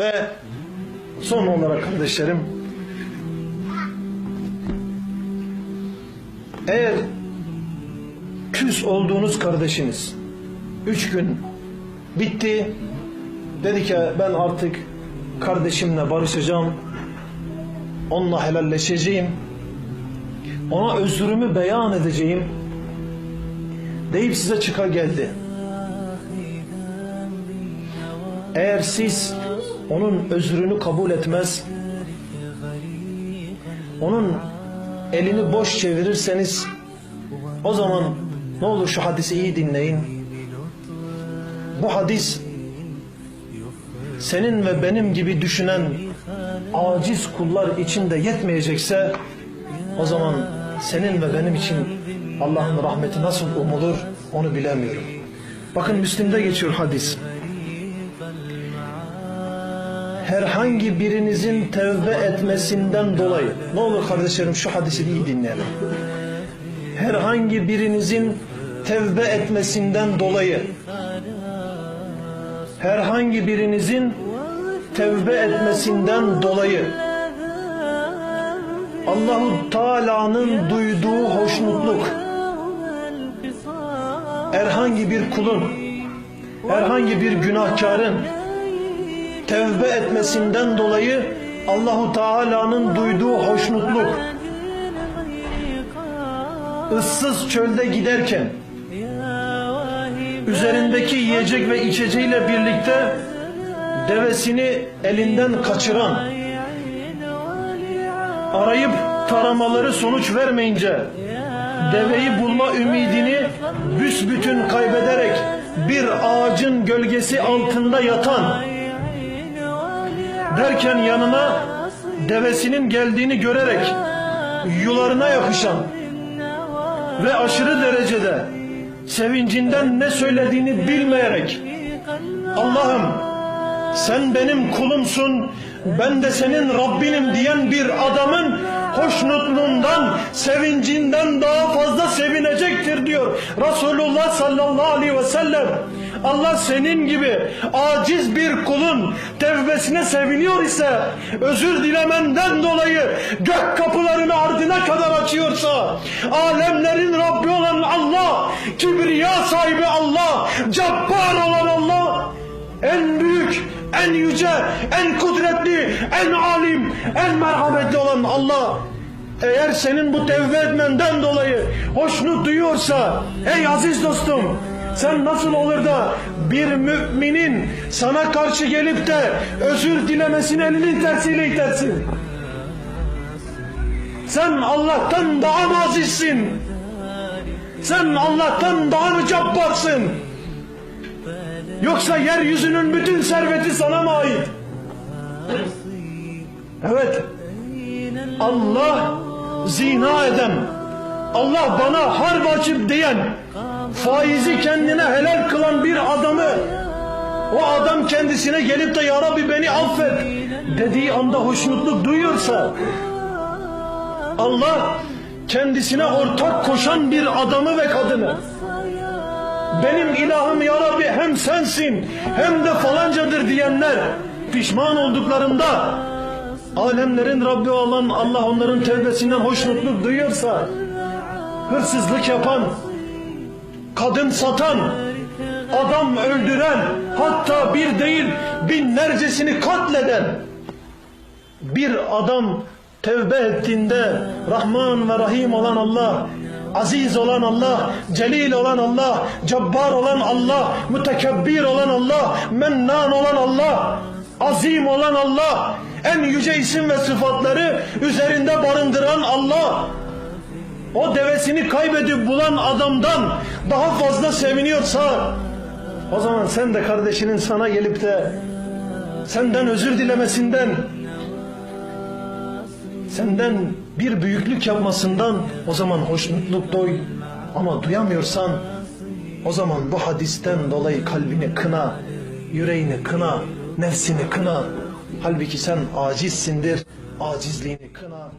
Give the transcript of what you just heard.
Ve son olarak kardeşlerim eğer küs olduğunuz kardeşiniz üç gün bitti dedi ki ben artık kardeşimle barışacağım onunla helalleşeceğim ona özrümü beyan edeceğim deyip size çıka geldi. Eğer siz onun özrünü kabul etmez, onun elini boş çevirirseniz o zaman ne olur şu hadisi iyi dinleyin. Bu hadis senin ve benim gibi düşünen aciz kullar için de yetmeyecekse o zaman senin ve benim için Allah'ın rahmeti nasıl umulur onu bilemiyorum. Bakın Müslim'de geçiyor hadis. Herhangi birinizin tevbe etmesinden dolayı ne olur kardeşlerim şu hadisi iyi dinleyelim. Herhangi birinizin tevbe etmesinden dolayı herhangi birinizin tevbe etmesinden dolayı Allahu Teala'nın duyduğu hoşnutluk herhangi bir kulun herhangi bir günahkarın tevbe etmesinden dolayı Allahu Teala'nın duyduğu hoşnutluk ıssız çölde giderken üzerindeki yiyecek ve içeceğiyle birlikte devesini elinden kaçıran arayıp taramaları sonuç vermeyince deveyi bulma ümidini büsbütün kaybederek bir ağacın gölgesi altında yatan derken yanına devesinin geldiğini görerek yularına yapışan ve aşırı derecede sevincinden ne söylediğini bilmeyerek Allah'ım sen benim kulumsun ben de senin Rabbinim diyen bir adamın hoşnutluğundan, sevincinden daha fazla sevinecektir diyor Resulullah sallallahu aleyhi ve sellem. Allah senin gibi aciz bir kulun tevbesine seviniyor ise özür dilemenden dolayı gök kapılarını ardına kadar açıyorsa alemlerin Rabbi olan Allah, kibriya sahibi Allah, cabbar olan Allah en büyük, en yüce, en kudretli, en alim, en merhametli olan Allah eğer senin bu tevbe etmenden dolayı hoşnut duyuyorsa ey aziz dostum sen nasıl olur da bir müminin sana karşı gelip de özür dilemesini elinin tersiyle itersin? Sen Allah'tan daha mı azizsin? Sen Allah'tan daha mı cabbarsın? Yoksa yeryüzünün bütün serveti sana mı ait? Evet. Allah zina eden, Allah bana harp açıp diyen, faizi kendine helal kılan bir adamı, o adam kendisine gelip de Ya Rabbi beni affet. dediği anda hoşnutluk duyuyorsa, Allah kendisine ortak koşan bir adamı ve kadını, benim ilahım ya Rabbi hem sensin hem de falancadır diyenler pişman olduklarında alemlerin Rabbi olan Allah onların tevbesinden hoşnutluk duyuyorsa hırsızlık yapan kadın satan adam öldüren hatta bir değil binlercesini katleden bir adam tevbe ettiğinde Rahman ve Rahim olan Allah aziz olan Allah, celil olan Allah, cabbar olan Allah, mütekebbir olan Allah, mennan olan Allah, azim olan Allah, en yüce isim ve sıfatları üzerinde barındıran Allah, o devesini kaybedip bulan adamdan daha fazla seviniyorsa, o zaman sen de kardeşinin sana gelip de senden özür dilemesinden, senden bir büyüklük yapmasından o zaman hoşnutluk doy. Ama duyamıyorsan o zaman bu hadisten dolayı kalbini kına, yüreğini kına, nefsini kına. Halbuki sen acizsindir, acizliğini kına.